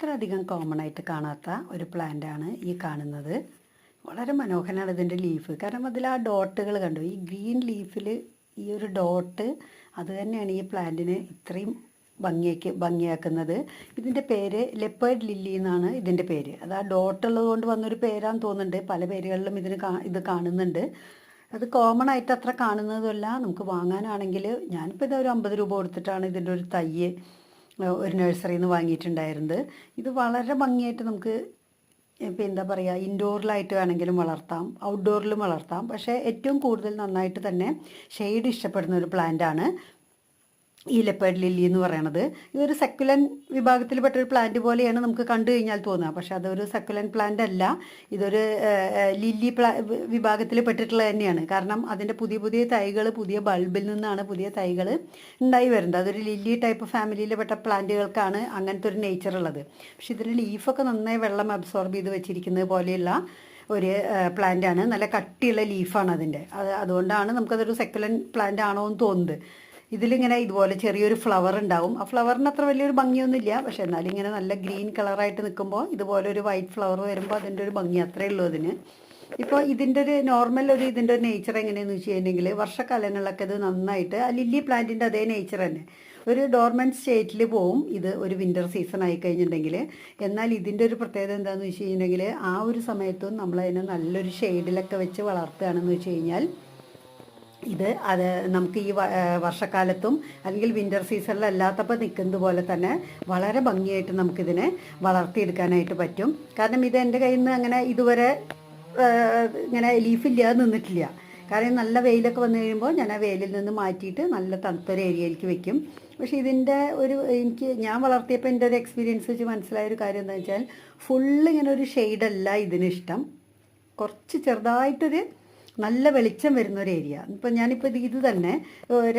അത്ര അധികം കോമൺ ആയിട്ട് കാണാത്ത ഒരു പ്ലാന്റ് ആണ് ഈ കാണുന്നത്. വളരെ മനോഹരമാണ് ഇതിന്റെ ലീഫ് കാരണം അതിൽ ആ ഡോട്ടുകൾ കണ്ടു. ഈ ഗ്രീൻ ലീഫിൽ ഈ ഒരു ഡോട്ട് അത് തന്നെയാണ് ഈ പ്ലാന്റിനെ ഇത്രയും ഭംഗിയാക്കി ഭംഗിയാക്കുന്നത്. ഇതിന്റെ പേര് ലെപ്പേർഡ് ലില്ലി എന്നാണ് ഇതിന്റെ പേര്. അത് ആ ഡോട്ട് ഉള്ളത് കൊണ്ട് വന്നൊരു പേരാന്ന് തോന്നുന്നുണ്ട്. പല പേരുകളിലും ഇതിന് ഇത് കാണുന്നുണ്ട്. അത് കോമൺ ആയിട്ട് അത്ര കാണുന്നതുമല്ല. നമുക്ക് വാങ്ങാനാണെങ്കിൽ ഞാനിപ്പോൾ ഇത് ഒരു അമ്പത് രൂപ കൊടുത്തിട്ടാണ് ഇതിന്റെ ഒരു തയ്യ് ഒരു നഴ്സറിയിൽ നിന്ന് വാങ്ങിയിട്ടുണ്ടായിരുന്നത്. ഇത് വളരെ ഭംഗിയായിട്ട് നമുക്ക് ഇപ്പം എന്താ പറയുക ഇൻഡോറിലായിട്ട് വേണമെങ്കിലും വളർത്താം ഔട്ട്ഡോറിലും വളർത്താം. പക്ഷേ ഏറ്റവും കൂടുതൽ നന്നായിട്ട് തന്നെ ഷെയ്ഡ് ഇഷ്ടപ്പെടുന്ന ഒരു പ്ലാന്റ് ആണ് ഈ ലെപ്പേർഡ് ലില്ലി എന്ന് പറയണത്. ഇതൊരു സെക്കുലൻ വിഭാഗത്തിൽപ്പെട്ട ഒരു പ്ലാന്റ് പോലെയാണ് നമുക്ക് കണ്ടു കഴിഞ്ഞാൽ തോന്നുക. പക്ഷെ അതൊരു സെക്കുലൻ പ്ലാന്റ് അല്ല. ഇതൊരു ലില്ലി പ്ലാ വിഭാഗത്തിൽ പെട്ടിട്ടുള്ളത് തന്നെയാണ്. കാരണം അതിന്റെ പുതിയ പുതിയ തൈകൾ പുതിയ ബൾബിൽ നിന്നാണ് പുതിയ തൈകൾ ഉണ്ടായി വരുന്നത്. അതൊരു ലില്ലി ടൈപ്പ് ഫാമിലിയിൽപ്പെട്ട പ്ലാന്റുകൾക്കാണ് അങ്ങനത്തെ ഒരു നേച്ചർ ഉള്ളത്. പക്ഷെ ഇതിൽ ലീഫൊക്കെ നന്നായി വെള്ളം അബ്സോർബ് ചെയ്ത് വെച്ചിരിക്കുന്നത് പോലെയുള്ള ഒരു പ്ലാന്റ് ആണ്. നല്ല കട്ടിയുള്ള ലീഫാണ് അതിന്റെ. അത് അതുകൊണ്ടാണ് നമുക്കതൊരു സെക്കുലൻ പ്ലാന്റ് ആണോ എന്ന് തോന്നുന്നത്. ഇതിലിങ്ങനെ ഇതുപോലെ ചെറിയൊരു ഫ്ലവർ ഉണ്ടാവും. ആ ഫ്ലവറിന് അത്ര വലിയൊരു ഭംഗിയൊന്നുമില്ല. പക്ഷെ എന്നാലും ഇങ്ങനെ നല്ല ഗ്രീൻ കളറായിട്ട് നിൽക്കുമ്പോൾ ഇതുപോലെ ഒരു വൈറ്റ് ഫ്ലവർ വരുമ്പോൾ അതിന്റെ ഒരു ഭംഗി അത്രേ ഉള്ളൂ അതിന്. ഇപ്പോൾ ഇതിന്റെ ഒരു നോർമൽ ഒരു ഇതിന്റെ ഒരു നേച്ചർ എങ്ങനെയാണെന്ന് വെച്ച് കഴിഞ്ഞിട്ടുണ്ടെങ്കിൽ വർഷക്കാലങ്ങളിലൊക്കെ ഇത് നന്നായിട്ട് ആ ലില്ലി പ്ലാന്റിന്റെ അതേ നേച്ചർ തന്നെ. ഒരു ഡോർമെന്റ് സ്റ്റേറ്റിൽ പോവും. ഇത് ഒരു വിന്റർ സീസൺ ആയി കഴിഞ്ഞിട്ടുണ്ടെങ്കിൽ. എന്നാൽ ഇതിന്റെ ഒരു പ്രത്യേകത എന്താണെന്ന് വെച്ച് കഴിഞ്ഞിട്ടുണ്ടെങ്കിൽ ആ ഒരു സമയത്തും നമ്മളതിനെ നല്ലൊരു ഷെയ്ഡിലൊക്കെ വെച്ച് വളർത്തുകയാണെന്ന് വെച്ച് കഴിഞ്ഞാൽ ഇത് അത് നമുക്ക് ഈ വർഷക്കാലത്തും അല്ലെങ്കിൽ വിന്റർ സീസണിൽ അല്ലാത്തപ്പോൾ നിൽക്കുന്നത് പോലെ തന്നെ വളരെ ഭംഗിയായിട്ട് നമുക്കിതിനെ വളർത്തിയെടുക്കാനായിട്ട് പറ്റും. കാരണം ഇത് എന്റെ കയ്യിൽ നിന്ന് അങ്ങനെ ഇതുവരെ ഇങ്ങനെ ലീഫില്ലാതെ നിന്നിട്ടില്ല. കാരണം നല്ല വെയിലൊക്കെ വന്നു കഴിയുമ്പോൾ ഞാൻ ആ വെയിലിൽ നിന്ന് മാറ്റിയിട്ട് നല്ല തണുത്തൊരു ഏരിയയിലേക്ക് വെക്കും. പക്ഷെ ഇതിന്റെ ഒരു എനിക്ക് ഞാൻ വളർത്തിയപ്പോൾ എന്റെ ഒരു എക്സ്പീരിയൻസ് വെച്ച് മനസ്സിലായ ഒരു കാര്യം എന്താ വെച്ചാൽ ഫുള്ള് ഇങ്ങനെ ഒരു ഷെയ്ഡല്ല ഇതിനിഷ്ടം കുറച്ച് ചെറുതായിട്ടൊരു നല്ല വെളിച്ചം വരുന്ന ഒരു ഏരിയ. ഇപ്പം ഞാനിപ്പോൾ ഇത് തന്നെ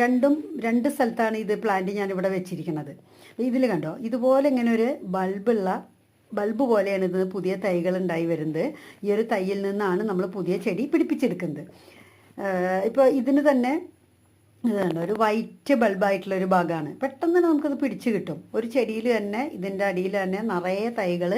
രണ്ടും രണ്ട് സ്ഥലത്താണ് ഇത് പ്ലാന്റ് ഞാൻ ഇവിടെ വെച്ചിരിക്കുന്നത് ഇതിൽ കണ്ടോ ഇതുപോലെ ഇങ്ങനെ ഒരു ബൾബുള്ള ബൾബ് പോലെയാണ് ഇത് പുതിയ തൈകൾ ഉണ്ടായി വരുന്നത്. ഈ ഒരു തൈയിൽ നിന്നാണ് നമ്മൾ പുതിയ ചെടി പിടിപ്പിച്ചെടുക്കുന്നത്. ഇപ്പോൾ ഇതിന് തന്നെ ഇതാണ് ഒരു വൈറ്റ് ബൾബായിട്ടുള്ള ഒരു ഭാഗമാണ്. പെട്ടെന്ന് തന്നെ നമുക്കത് പിടിച്ചു കിട്ടും. ഒരു ചെടിയിൽ തന്നെ ഇതിന്റെ അടിയിൽ തന്നെ നിറയെ തൈകൾ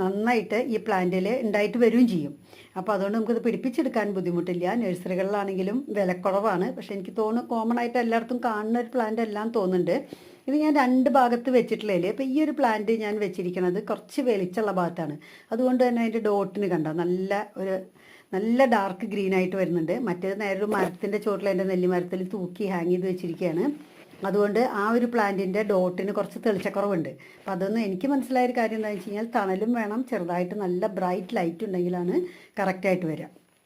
നന്നായിട്ട് ഈ പ്ലാന്റിൽ ഉണ്ടായിട്ട് വരികയും ചെയ്യും. അപ്പോൾ അതുകൊണ്ട് നമുക്കത് പിടിപ്പിച്ചെടുക്കാൻ ബുദ്ധിമുട്ടില്ല. നഴ്സറികളിലാണെങ്കിലും വിലക്കുറവാണ്. പക്ഷെ എനിക്ക് തോന്നുന്നു കോമൺ ആയിട്ട് എല്ലായിടത്തും കാണുന്ന ഒരു പ്ലാന്റ് എല്ലാം തോന്നുന്നുണ്ട്. ഇത് ഞാൻ രണ്ട് ഭാഗത്ത് വെച്ചിട്ടുള്ളതിൽ അപ്പോൾ ഈ ഒരു പ്ലാന്റ് ഞാൻ വെച്ചിരിക്കുന്നത് കുറച്ച് വെളിച്ചുള്ള ഭാഗത്താണ്. അതുകൊണ്ട് തന്നെ അതിന്റെ ഡോട്ടിന് കണ്ടോ? നല്ല ഒരു നല്ല ഡാർക്ക് ഗ്രീൻ ആയിട്ട് വരുന്നുണ്ട്. മറ്റേത് നേരെ ഒരു മരത്തിന്റെ ചോട്ടിൽ എന്റെ നെല്ലിമരത്തിൽ തൂക്കി ഹാങ് ചെയ്ത് വെച്ചിരിക്കുകയാണ് അതുകൊണ്ട് ആ ഒരു പ്ലാന്റിന്റെ ഡോട്ടിന് കുറച്ച് തെളിച്ചക്കുറവുണ്ട്. അപ്പോൾ അതൊന്നും എനിക്ക് മനസ്സിലായ ഒരു കാര്യം എന്താണെന്ന് വെച്ച് കഴിഞ്ഞാൽ തണലും വേണം. ചെറുതായിട്ട് നല്ല ബ്രൈറ്റ് ലൈറ്റ് ഉണ്ടെങ്കിലാണ് കറക്റ്റായിട്ട് വരിക.